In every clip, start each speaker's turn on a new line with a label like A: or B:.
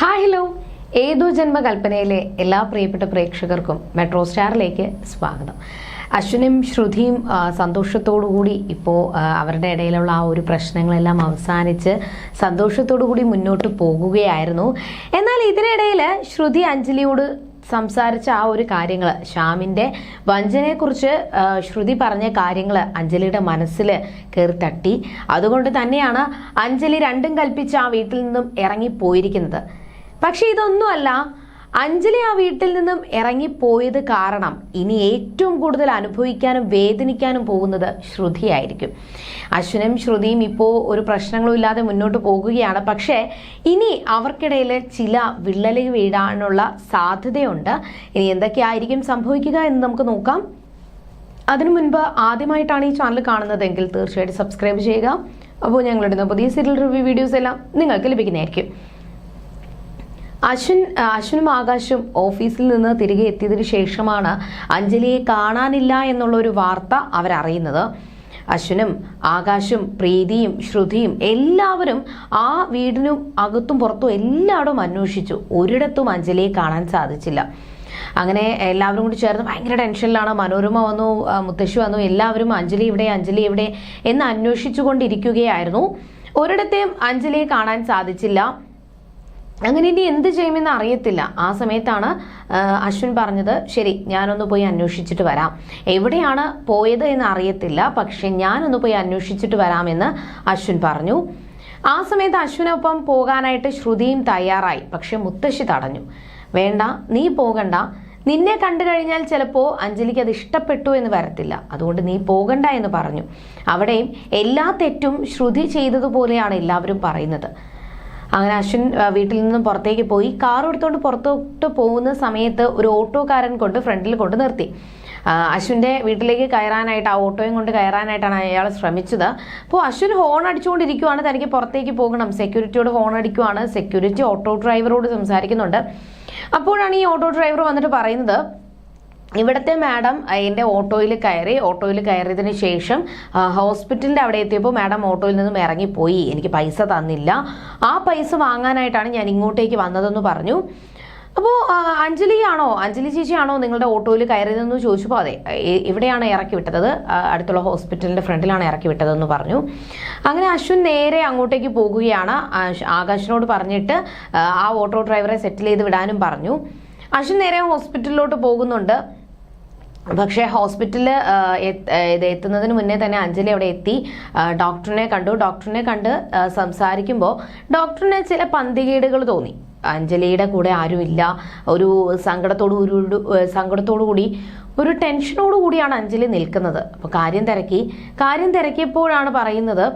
A: Hi hello ഏതോ ജന്മകൽപ്പനയിലെ എല്ലാ പ്രിയപ്പെട്ട പ്രേക്ഷകർക്കും മെട്രോ സ്റ്റാറിലേക്ക് സ്വാഗതം. അശ്വിനും ശ്രുതിയും കൂടി ഇപ്പോൾ അവരുടെ ഇടയിലുള്ള ആ ഒരു പ്രശ്നങ്ങളെല്ലാം അവസാനിച്ച് സന്തോഷത്തോടു കൂടി മുന്നോട്ട് പോകുകയായിരുന്നു. എന്നാൽ ഇതിനിടയിൽ ശ്രുതി അഞ്ജലിയോട് സംസാരിച്ച ആ ഒരു കാര്യങ്ങൾ ശ്യാമിന്റെ വഞ്ചനയെക്കുറിച്ച് ശ്രുതി പറഞ്ഞ കാര്യങ്ങൾ അഞ്ജലിയുടെ മനസ്സിൽ കയറി തട്ടി. അതുകൊണ്ട് തന്നെയാണ് അഞ്ജലി രണ്ടും കൽപ്പിച്ച് ആ വീട്ടിൽ നിന്നും ഇറങ്ങിപ്പോയിരിക്കുന്നത്. പക്ഷെ ഇതൊന്നുമല്ല. അഞ്ജലി ആ വീട്ടിൽ നിന്നും ഇറങ്ങിപ്പോയത് കാരണം ഇനി ഏറ്റവും കൂടുതൽ അനുഭവിക്കാനും വേദനിക്കാനും പോകുന്നത് ശ്രുതിയായിരിക്കും. അശ്വിനും ശ്രുതിയും ഇപ്പോൾ ഒരു പ്രശ്നങ്ങളും ഇല്ലാതെ മുന്നോട്ട് പോകുകയാണ്. പക്ഷേ ഇനി അവർക്കിടയിൽ ചില വിള്ളൽ വീഴാനുള്ള സാധ്യതയുണ്ട്. ഇനി എന്തൊക്കെയായിരിക്കും സംഭവിക്കുക എന്ന് നമുക്ക് നോക്കാം. അതിനു മുൻപ് ആദ്യമായിട്ടാണ് ഈ ചാനൽ കാണുന്നതെങ്കിൽ തീർച്ചയായിട്ടും സബ്സ്ക്രൈബ് ചെയ്യുക. അപ്പോൾ ഞങ്ങളുടെ പുതിയ സീരിയൽ റിവ്യൂ വീഡിയോസ് എല്ലാം നിങ്ങൾക്ക് ലഭിക്കുന്നതായിരിക്കും. അശ്വിൻ അശ്വിനും ആകാശും ഓഫീസിൽ നിന്ന് തിരികെ എത്തിയതിനു ശേഷമാണ് അഞ്ജലിയെ കാണാനില്ല എന്നുള്ള ഒരു വാർത്ത അവരറിയുന്നത്. അശ്വിനും ആകാശും പ്രീതിയും ശ്രുതിയും എല്ലാവരും ആ വീടിനും അകത്തും പുറത്തും എല്ലായിടും അന്വേഷിച്ചു. ഒരിടത്തും അഞ്ജലിയെ കാണാൻ സാധിച്ചില്ല. അങ്ങനെ എല്ലാവരും കൂടി ചേർന്ന് ഭയങ്കര ടെൻഷനിലാണ്. മനോരമ വന്നു മുത്തശ്ശി വന്നു എല്ലാവരും അഞ്ജലി ഇവിടെ അഞ്ജലി ഇവിടെ എന്ന് അന്വേഷിച്ചു കൊണ്ടിരിക്കുകയായിരുന്നു ഒരിടത്തെയും അഞ്ജലിയെ കാണാൻ സാധിച്ചില്ല. അങ്ങനെ ഇനി എന്ത് ചെയ്യുമെന്ന് അറിയത്തില്ല. ആ സമയത്താണ് അശ്വിൻ പറഞ്ഞത് ശരി ഞാനൊന്ന് പോയി അന്വേഷിച്ചിട്ട് വരാം. എവിടെയാണ് പോയത് എന്ന് അറിയത്തില്ല പക്ഷെ ഞാനൊന്ന് പോയി അന്വേഷിച്ചിട്ട് വരാമെന്ന് അശ്വിൻ പറഞ്ഞു. ആ സമയത്ത് അശ്വിനൊപ്പം പോകാനായിട്ട് ശ്രുതിയും തയ്യാറായി പക്ഷെ മുത്തശ്ശി തടഞ്ഞു. വേണ്ട നീ പോകണ്ട. നിന്നെ കണ്ടു കഴിഞ്ഞാൽ ചിലപ്പോൾ അഞ്ജലിക്ക് അത് ഇഷ്ടപ്പെട്ടു എന്ന് വരത്തില്ല. അതുകൊണ്ട് നീ പോകണ്ട എന്ന് പറഞ്ഞു. അവിടെയും എല്ലാ തെറ്റും ശ്രുതി ചെയ്തതുപോലെയാണ് എല്ലാവരും പറയുന്നത്. അങ്ങനെ അശ്വിൻ വീട്ടിൽ നിന്നും പുറത്തേക്ക് പോയി. കാർ എടുത്തുകൊണ്ട് പുറത്തോട്ട് പോകുന്ന സമയത്ത് ഒരു ഓട്ടോക്കാരൻ കൊണ്ട് ഫ്രണ്ടിൽ കൊണ്ട് നിർത്തി. അശ്വിന്റെ വീട്ടിലേക്ക് കയറാനായിട്ട് ആ ഓട്ടോയും കൊണ്ട് കയറാനായിട്ടാണ് അയാൾ ശ്രമിച്ചത്. അപ്പോൾ അശ്വിൻ ഹോൺ അടിച്ചുകൊണ്ടിരിക്കുവാണ്. തനിക്ക് പുറത്തേക്ക് പോകണം. സെക്യൂരിറ്റിയോട് ഹോൺ അടിക്കുവാണ്. സെക്യൂരിറ്റി ഓട്ടോ ഡ്രൈവറോട് സംസാരിക്കുന്നുണ്ട്. അപ്പോഴാണ് ഈ ഓട്ടോ ഡ്രൈവർ വന്നിട്ട് പറയുന്നത് ഇവിടുത്തെ മാഡം എന്റെ ഓട്ടോയിൽ കയറി ഓട്ടോയിൽ കയറിയതിന് ശേഷം ഹോസ്പിറ്റലിന്റെ അവിടെ എത്തിയപ്പോൾ മാഡം ഓട്ടോയിൽ നിന്നും ഇറങ്ങിപ്പോയി. എനിക്ക് പൈസ തന്നില്ല. ആ പൈസ വാങ്ങാനായിട്ടാണ് ഞാൻ ഇങ്ങോട്ടേക്ക് വന്നതെന്ന് പറഞ്ഞു. അപ്പോൾ അഞ്ജലി ആണോ അഞ്ജലി ചേച്ചിയാണോ നിങ്ങളുടെ ഓട്ടോയിൽ കയറിയതെന്ന് ചോദിച്ചപ്പോൾ അതെ ഇവിടെയാണ് ഇറക്കി വിട്ടത്. അടുത്തുള്ള ഹോസ്പിറ്റലിന്റെ ഫ്രണ്ടിലാണ് ഇറക്കി വിട്ടതെന്ന് പറഞ്ഞു. അങ്ങനെ അശ്വിൻ നേരെ അങ്ങോട്ടേക്ക് പോകുകയാണ്. ആകാശിനോട് പറഞ്ഞിട്ട് ആ ഓട്ടോ ഡ്രൈവറെ സെറ്റിൽ ചെയ്ത് വിടാനും പറഞ്ഞു. അശ്വിൻ നേരെ ഹോസ്പിറ്റലിലോട്ട് പോകുന്നുണ്ട്. പക്ഷേ ഹോസ്പിറ്റലിൽ ഇത് എത്തുന്നതിന് മുന്നേ തന്നെ അഞ്ജലി അവിടെ എത്തി. ഡോക്ടറിനെ കണ്ടു. ഡോക്ടറിനെ കണ്ട് സംസാരിക്കുമ്പോൾ ഡോക്ടറിന് ചില പന്തികേടുകൾ തോന്നി. അഞ്ജലിയുടെ കൂടെ ആരുമില്ല. ഒരു സങ്കടത്തോടു ഒരു സങ്കടത്തോടു കൂടി ഒരു ടെൻഷനോട് കൂടിയാണ് അഞ്ജലി നിൽക്കുന്നത്. അപ്പോൾ കാര്യം തിരക്കി. കാര്യം തിരക്കിയപ്പോഴാണ് പറയുന്നത്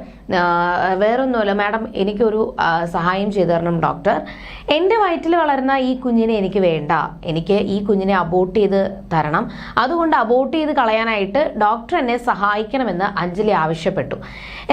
A: വേറൊന്നുമല്ല മാഡം എനിക്കൊരു സഹായം ചെയ്തു തരണം ഡോക്ടർ. എന്റെ വയറ്റിൽ വളരുന്ന ഈ കുഞ്ഞിനെ എനിക്ക് വേണ്ട. എനിക്ക് ഈ കുഞ്ഞിനെ അബോട്ട് ചെയ്ത് തരണം. അതുകൊണ്ട് അബോട്ട് ചെയ്ത് കളയാനായിട്ട് ഡോക്ടർ എന്നെ സഹായിക്കണമെന്ന് അഞ്ജലി ആവശ്യപ്പെട്ടു.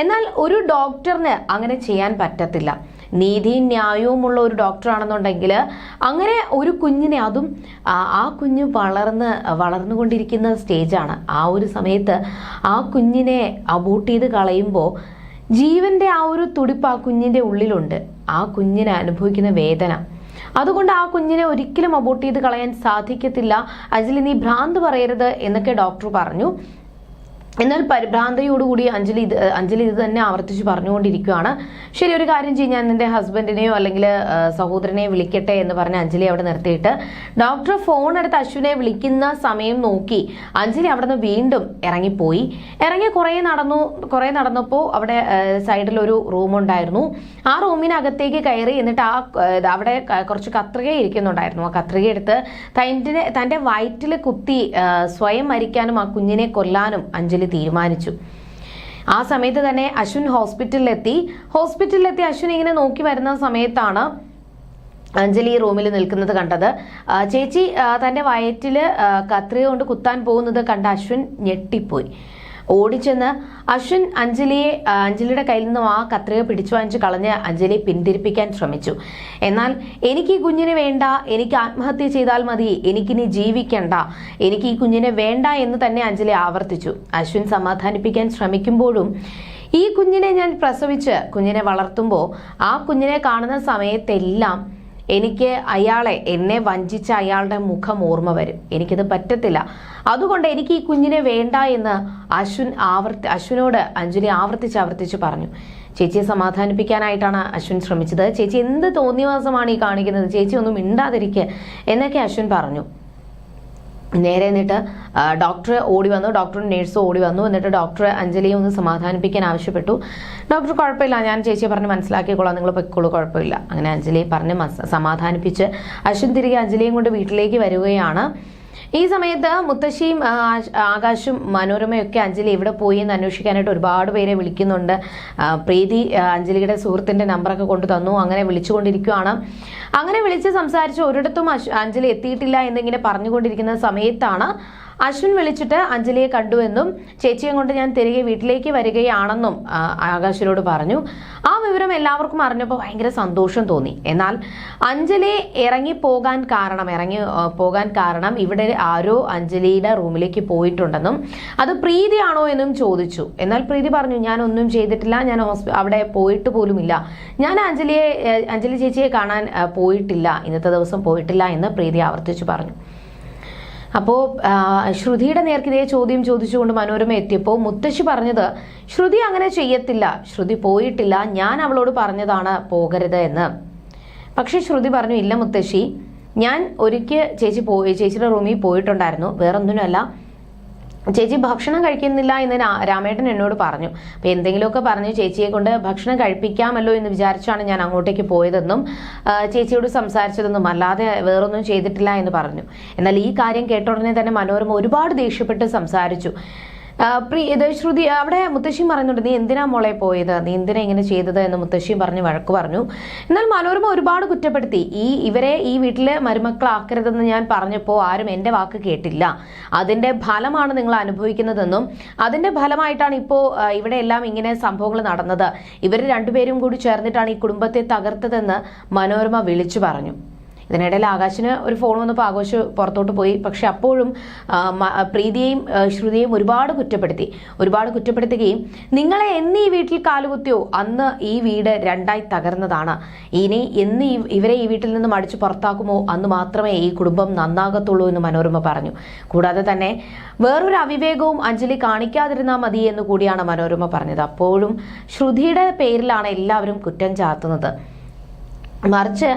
A: എന്നാൽ ഒരു ഡോക്ടറിന് അങ്ങനെ ചെയ്യാൻ പറ്റത്തില്ല. നീതിയും ന്യായവുമുള്ള ഒരു ഡോക്ടറാണെന്നുണ്ടെങ്കിൽ അങ്ങനെ ഒരു കുഞ്ഞിനെ അതും ആ കുഞ്ഞ് വളർന്ന് വളർന്നുകൊണ്ടിരിക്കുന്ന സ്റ്റേജാണ്. ആ ഒരു സമയത്ത് ആ കുഞ്ഞിനെ അബോട്ട് ചെയ്ത് കളയുമ്പോൾ ജീവന്റെ ആ ഒരു തുടിപ്പ് ആ കുഞ്ഞിന്റെ ഉള്ളിലുണ്ട്. ആ കുഞ്ഞിനെ അനുഭവിക്കുന്ന വേദന. അതുകൊണ്ട് ആ കുഞ്ഞിനെ ഒരിക്കലും അബോട്ട് ചെയ്ത് കളയാൻ സാധിക്കത്തില്ല. അതിൽ നീ ഭ്രാന്ത് പറയരുത് എന്നൊക്കെ ഡോക്ടർ പറഞ്ഞു. എന്നാൽ പരിഭ്രാന്തയോടുകൂടി അഞ്ജലി ഇത് അഞ്ജലി ഇത് തന്നെ ആവർത്തിച്ച് പറഞ്ഞുകൊണ്ടിരിക്കുകയാണ്. ശരി ഒരു കാര്യം ചെയ്യും ഞാൻ എന്റെ ഹസ്ബൻഡിനെയോ അല്ലെങ്കിൽ സഹോദരനെയോ വിളിക്കട്ടെ എന്ന് പറഞ്ഞ് അഞ്ജലി അവിടെ നിർത്തിയിട്ട് ഡോക്ടർ ഫോൺ എടുത്ത് അശ്വിനെ വിളിക്കുന്ന സമയം നോക്കി അഞ്ജലി അവിടെ നിന്ന് വീണ്ടും ഇറങ്ങിപ്പോയി. ഇറങ്ങി കുറേ നടന്നു കുറേ നടന്നപ്പോൾ അവിടെ സൈഡിൽ ഒരു റൂം ഉണ്ടായിരുന്നു ആ റൂമിനകത്തേക്ക് കയറി എന്നിട്ട് ആ, അവിടെ കുറച്ച് കത്രിക ഇരിക്കുന്നുണ്ടായിരുന്നു. ആ കത്രിക എടുത്ത് തന്റെ തന്റെ വയറ്റിൽ കുത്തി സ്വയം മരിക്കാനും ആ കുഞ്ഞിനെ കൊല്ലാനും അഞ്ജലി തീരുമാനിച്ചു. ആ സമയത്ത് തന്നെ അശ്വിൻ ഹോസ്പിറ്റലിലെത്തി. ഹോസ്പിറ്റലിലെത്തി അശ്വിൻ ഇങ്ങനെ നോക്കി വരുന്ന സമയത്താണ് അഞ്ജലി റൂമിൽ നിൽക്കുന്നത് കണ്ടത്. ചേച്ചി തന്റെ വയറ്റിൽ കത്രിക കൊണ്ട് കുത്താൻ പോകുന്നത് കണ്ട അശ്വിൻ ഞെട്ടിപ്പോയി. ഓടിച്ചെന്ന് അശ്വിൻ അഞ്ജലിയെ അഞ്ജലിയുടെ കയ്യിൽ നിന്നും ആ കത്രിക പിടിച്ചു വാങ്ങിച്ച് കളഞ്ഞ് അഞ്ജലിയെ പിന്തിരിപ്പിക്കാൻ ശ്രമിച്ചു. എന്നാൽ എനിക്ക് ഈ കുഞ്ഞിനെ വേണ്ട എനിക്ക് ആത്മഹത്യ ചെയ്താൽ മതി എനിക്കിനി ജീവിക്കണ്ട എനിക്ക് ഈ കുഞ്ഞിനെ വേണ്ട എന്ന് തന്നെ അഞ്ജലി ആവർത്തിച്ചു. അശ്വിൻ സമാധാനിപ്പിക്കാൻ ശ്രമിക്കുമ്പോഴും ഈ കുഞ്ഞിനെ ഞാൻ പ്രസവിച്ച് കുഞ്ഞിനെ വളർത്തുമ്പോൾ ആ കുഞ്ഞിനെ കാണുന്ന സമയത്തെല്ലാം എനിക്ക് അയാളെ എന്നെ വഞ്ചിച്ച അയാളുടെ മുഖം ഓർമ്മ വരും. എനിക്കിത് പറ്റത്തില്ല. അതുകൊണ്ട് എനിക്ക് ഈ കുഞ്ഞിനെ വേണ്ട എന്ന് അശ്വിൻ ആവർത്തി അശ്വിനോട് അഞ്ജലി ആവർത്തിച്ച് ആവർത്തിച്ച് പറഞ്ഞു. ചേച്ചിയെ സമാധാനിപ്പിക്കാനായിട്ടാണ് അശ്വിൻ ശ്രമിച്ചത്. ചേച്ചി എന്ത് തോന്നിവാസമാണ് ഈ കാണിക്കുന്നത്? ചേച്ചി ഒന്നും മിണ്ടാതിരിക്കുക എന്നൊക്കെ അശ്വിൻ പറഞ്ഞു. നേരെ എന്നിട്ട് ഡോക്ടർ ഓടി വന്നു ഡോക്ടറും നേഴ്സും ഓടി വന്നു. എന്നിട്ട് ഡോക്ടർ അഞ്ജലിയെ ഒന്ന് സമാധാനിപ്പിക്കാൻ ആവശ്യപ്പെട്ടു. ഡോക്ടർ കുഴപ്പമില്ല. ഞാൻ ചേച്ചിയെ പറഞ്ഞ് മനസ്സിലാക്കിക്കോളാം. നിങ്ങൾ പൊയ്ക്കോളൂ. കുഴപ്പമില്ല. അങ്ങനെ അഞ്ജലിയെ പറഞ്ഞ് സമാധാനിപ്പിച്ച് അശ്വിൻ തിരികെ അഞ്ജലിയും കൊണ്ട് വീട്ടിലേക്ക് വരികയാണ്. ഈ സമയത്ത് മുത്തശ്ശിയും ആകാശും മനോരമയും ആകാശും മനോരമയൊക്കെ അഞ്ജലി എവിടെ പോയി എന്ന് അന്വേഷിക്കാനായിട്ട് ഒരുപാട് പേരെ വിളിക്കുന്നുണ്ട്. പ്രീതി അഞ്ജലിയുടെ സുഹൃത്തിന്റെ നമ്പറൊക്കെ കൊണ്ടു തന്നു. അങ്ങനെ വിളിച്ചുകൊണ്ടിരിക്കുകയാണ് അങ്ങനെ വിളിച്ച് സംസാരിച്ച് ഒരിടത്തും അഞ്ജലി എത്തിയിട്ടില്ല എന്നിങ്ങനെ പറഞ്ഞുകൊണ്ടിരിക്കുന്ന സമയത്താണ് അശ്വിൻ വിളിച്ചിട്ട് അഞ്ജലിയെ കണ്ടുവെന്നും ചേച്ചിയെ കൊണ്ട് ഞാൻ തിരികെ വീട്ടിലേക്ക് വരികയാണെന്നും ആകാശിനോട് പറഞ്ഞു. ആ വിവരം എല്ലാവർക്കും അറിഞ്ഞപ്പോൾ ഭയങ്കര സന്തോഷം തോന്നി. എന്നാൽ അഞ്ജലി ഇറങ്ങി പോകാൻ കാരണം ഇറങ്ങി പോകാൻ കാരണം ഇവിടെ ആരോ അഞ്ജലിയുടെ റൂമിലേക്ക് പോയിട്ടുണ്ടെന്നും അത് പ്രീതിയാണോ എന്നും ചോദിച്ചു. എന്നാൽ പ്രീതി പറഞ്ഞു ഞാൻ ഒന്നും ചെയ്തിട്ടില്ല ഞാൻ അവിടെ പോയിട്ട് പോലുമില്ല. ഞാൻ അഞ്ജലിയെ അഞ്ജലി ചേച്ചിയെ കാണാൻ പോയിട്ടില്ല ഇന്നത്തെ ദിവസം പോയിട്ടില്ല എന്ന് പ്രീതി ആവർത്തിച്ചു പറഞ്ഞു. അപ്പോൾ ശ്രുതിയുടെ നേർക്കിതേ ചോദ്യം ചോദിച്ചുകൊണ്ട് മനോരമ എത്തിയപ്പോൾ മുത്തശ്ശി പറഞ്ഞത് ശ്രുതി അങ്ങനെ ചെയ്യത്തില്ല. ശ്രുതി പോയിട്ടില്ല. ഞാൻ അവളോട് പറഞ്ഞതാണ് പോകരുത് എന്ന്. പക്ഷെ ശ്രുതി പറഞ്ഞു ഇല്ല മുത്തശ്ശി. ഞാൻ ഒരിക്കൽ ചേച്ചി പോയി ചേച്ചിയുടെ റൂമിൽ പോയിട്ടുണ്ടായിരുന്നു. വേറൊന്നിനുമല്ല. ചേച്ചി ഭക്ഷണം കഴിക്കുന്നില്ല എന്ന് രാമേട്ടൻ എന്നോട് പറഞ്ഞു. അപ്പൊ എന്തെങ്കിലുമൊക്കെ പറഞ്ഞു ചേച്ചിയെ കൊണ്ട് ഭക്ഷണം കഴിപ്പിക്കാമല്ലോ എന്ന് വിചാരിച്ചാണ് ഞാൻ അങ്ങോട്ടേക്ക് പോയതെന്നും ചേച്ചിയോട് സംസാരിച്ചതെന്നും അല്ലാതെ വേറൊന്നും ചെയ്തിട്ടില്ല എന്ന് പറഞ്ഞു. എന്നാൽ ഈ കാര്യം കേട്ട ഉടനെ തന്നെ മനോരമ ഒരുപാട് ദേഷ്യപ്പെട്ട് സംസാരിച്ചു. ആ, പ്രി ശ്രുതി അവിടെ മുത്തശ്ശി പറയുന്നുണ്ട് നീ എന്തിനാ മോളെ പോയത്? നീ എന്തിനാ ഇങ്ങനെ ചെയ്തത്? എന്ന് മുത്തശ്ശിയും പറഞ്ഞ് വഴക്ക് പറഞ്ഞു. എന്നാൽ മനോരമ ഒരുപാട് കുറ്റപ്പെടുത്തി. ഈ ഇവരെ ഈ വീട്ടിലെ മരുമക്കളാക്കരുതെന്ന് ഞാൻ പറഞ്ഞപ്പോൾ ആരും എന്റെ വാക്ക് കേട്ടില്ല. അതിന്റെ ഫലമാണ് നിങ്ങൾ അനുഭവിക്കുന്നതെന്നും അതിന്റെ ഫലമായിട്ടാണ് ഇപ്പോൾ ഇവിടെ എല്ലാം ഇങ്ങനെ സംഭവങ്ങൾ നടന്നത്. ഇവർ രണ്ടുപേരും കൂടി ചേർന്നിട്ടാണ് ഈ കുടുംബത്തെ തകർത്തതെന്ന് മനോരമ വിളിച്ചു പറഞ്ഞു. ഇതിനിടയിൽ ആകാശിന് ഒരു ഫോൺ വന്നപ്പോൾ ആഘോഷ് പുറത്തോട്ട് പോയി. പക്ഷെ അപ്പോഴും പ്രീതിയെയും ശ്രുതിയെയും ഒരുപാട് കുറ്റപ്പെടുത്തി. ഒരുപാട് കുറ്റപ്പെടുത്തുകയും നിങ്ങളെ എന്ന് ഈ വീട്ടിൽ കാലുകുത്തിയോ? അന്ന് ഈ വീട് രണ്ടായി തകർന്നതാണ്. ഇനി എന്ന് ഇവരെ ഈ വീട്ടിൽ നിന്നും അടിച്ചു പുറത്താക്കുമോ? അന്ന് മാത്രമേ ഈ കുടുംബം നന്നാകത്തുള്ളൂ എന്ന് മനോരമ പറഞ്ഞു. കൂടാതെ തന്നെ വേറൊരു അവിവേകവും അഞ്ജലി കാണിക്കാതിരുന്നാൽ മതി എന്ന് കൂടിയാണ് മനോരമ പറഞ്ഞത്. അപ്പോഴും ശ്രുതിയുടെ പേരിലാണ് എല്ലാവരും കുറ്റം ചാർത്തുന്നത്. മറിച്ച്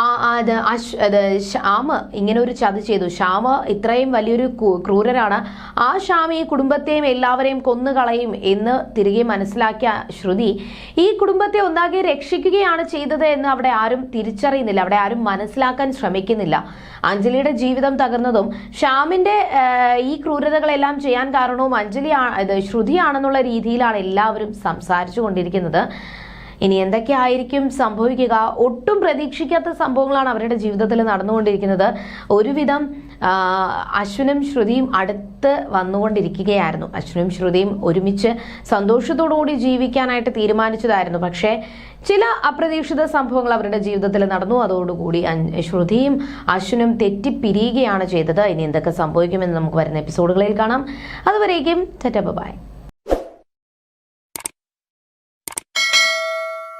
A: അത് അശ് അത് ശ്യാമ് ഇങ്ങനെ ഒരു ചതി ചെയ്തു. ഷാമ ഇത്രയും വലിയൊരു ക്രൂരനാണ്. ആ ശ്യാം ഈ കുടുംബത്തെയും എല്ലാവരെയും കൊന്നുകളയും എന്ന് തിരികെ മനസ്സിലാക്കിയ ശ്രുതി ഈ കുടുംബത്തെ ഒന്നാകെ രക്ഷിക്കുകയാണ് ചെയ്തത് എന്ന് അവിടെ ആരും തിരിച്ചറിയുന്നില്ല. അവിടെ ആരും മനസ്സിലാക്കാൻ ശ്രമിക്കുന്നില്ല. അഞ്ജലിയുടെ ജീവിതം തകർന്നതും ശ്യാമിന്റെ ഈ ക്രൂരതകളെല്ലാം ചെയ്യാൻ കാരണവും അഞ്ജലി ആ- ശ്രുതിയാണെന്നുള്ള രീതിയിലാണ് എല്ലാവരും സംസാരിച്ചു കൊണ്ടിരിക്കുന്നത്. ഇനി എന്തൊക്കെ ആയിരിക്കും സംഭവിക്കുക? ഒട്ടും പ്രതീക്ഷിക്കാത്ത സംഭവങ്ങളാണ് അവരുടെ ജീവിതത്തിൽ നടന്നുകൊണ്ടിരിക്കുന്നത്. ഒരുവിധം അശ്വനും ശ്രുതിയും അടുത്ത് വന്നുകൊണ്ടിരിക്കുകയായിരുന്നു. അശ്വിനും ശ്രുതിയും ഒരുമിച്ച് സന്തോഷത്തോടുകൂടി ജീവിക്കാനായിട്ട് തീരുമാനിച്ചതായിരുന്നു. പക്ഷേ ചില അപ്രതീക്ഷിത സംഭവങ്ങൾ അവരുടെ ജീവിതത്തിൽ നടന്നു. അതോടുകൂടി ശ്രുതിയും അശ്വിനും തെറ്റിപ്പിരിയുകയാണ് ചെയ്തത്. ഇനി എന്തൊക്കെ സംഭവിക്കുമെന്ന് നമുക്ക് വരുന്ന എപ്പിസോഡുകളിൽ കാണാം. അതുവരേക്കും ബൈ.